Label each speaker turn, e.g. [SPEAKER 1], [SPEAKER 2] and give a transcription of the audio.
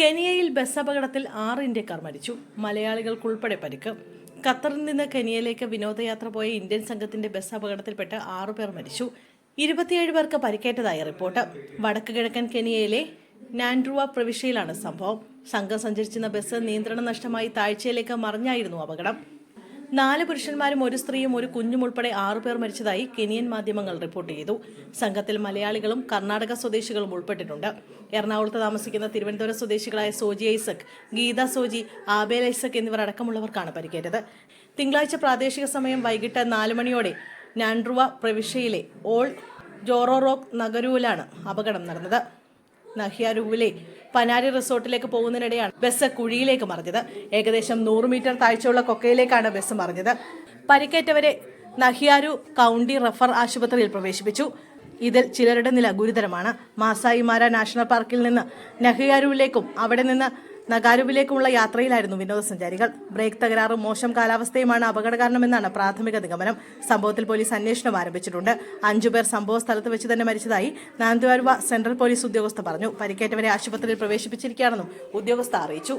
[SPEAKER 1] കെനിയയിൽ bus അപകടത്തിൽ ആറ് ഇന്ത്യക്കാർ മരിച്ചു. മലയാളികൾക്കുൾപ്പെടെ പരിക്ക്. ഖത്തറിൽ നിന്ന് കെനിയയിലേക്ക് വിനോദയാത്ര പോയ ഇന്ത്യൻ സംഘത്തിന്റെ ബസ് അപകടത്തിൽപ്പെട്ട് ആറു പേർ മരിച്ചു. ഇരുപത്തിയേഴ് പേർക്ക് പരിക്കേറ്റതായി റിപ്പോർട്ട്. വടക്ക് കിഴക്കൻ കെനിയയിലെ നാൻഡ്രുവ പ്രവിശ്യയിലാണ് സംഭവം. സംഘം സഞ്ചരിച്ചിരുന്ന ബസ് നിയന്ത്രണം നഷ്ടമായി താഴ്ചയിലേക്ക് മറിഞ്ഞായിരുന്നു അപകടം. നാല് പുരുഷന്മാരും ഒരു സ്ത്രീയും ഒരു കുഞ്ഞും ഉൾപ്പെടെ ആറുപേർ മരിച്ചതായി കെനിയൻ മാധ്യമങ്ങൾ റിപ്പോർട്ട് ചെയ്തു. സംഘത്തിൽ മലയാളികളും കർണാടക സ്വദേശികളും ഉൾപ്പെട്ടിട്ടുണ്ട്. എറണാകുളത്ത് താമസിക്കുന്ന തിരുവനന്തപുരം സ്വദേശികളായ സോജി ഐസക് ഗീത സോജി ആബേൽ ഐസക് എന്നിവർ അടക്കമുള്ളവർക്കാണ് പരിക്കേറ്റത്. തിങ്കളാഴ്ച പ്രാദേശിക സമയം വൈകിട്ട് നാല് മണിയോടെ നാൻഡ്രുവ പ്രവിശ്യയിലെ ഓൾ ജോറോറോക് നഗരൂലാണ് അപകടം നടന്നത്. നഹ്യാരുവിലെ പനാരി റിസോർട്ടിലേക്ക് പോകുന്നതിനിടെയാണ് ബസ് കുഴിയിലേക്ക് മറിഞ്ഞത്. ഏകദേശം നൂറ് മീറ്റർ താഴ്ചയുള്ള കൊക്കയിലേക്കാണ് ബസ് മറിഞ്ഞത്. പരിക്കേറ്റവരെ നഹ്യാരു കൗണ്ടി റഫർ ആശുപത്രിയിൽ പ്രവേശിപ്പിച്ചു. ഇതിൽ ചിലരുടെ നില ഗുരുതരമാണ്. മാസായിമാര നാഷണൽ പാർക്കിൽ നിന്ന് നഹിയാരുവിലേക്കും അവിടെ നിന്ന് നഗാരുവിലേക്കുമുള്ള യാത്രയിലായിരുന്നു വിനോദസഞ്ചാരികൾ. ബ്രേക്ക് തകരാറും മോശം കാലാവസ്ഥയുമാണ് അപകട കാരണമെന്നാണ് പ്രാഥമിക നിഗമനം. സംഭവത്തിൽ പോലീസ് അന്വേഷണം ആരംഭിച്ചിട്ടുണ്ട്. അഞ്ചുപേർ സംഭവ സ്ഥലത്ത് വെച്ച് തന്നെ മരിച്ചതായി നാന്തുവാരുവ സെൻട്രൽ പോലീസ് ഉദ്യോഗസ്ഥ പറഞ്ഞു. പരിക്കേറ്റവരെ ആശുപത്രിയിൽ പ്രവേശിപ്പിച്ചിരിക്കുകയാണെന്നും ഉദ്യോഗസ്ഥ അറിയിച്ചു.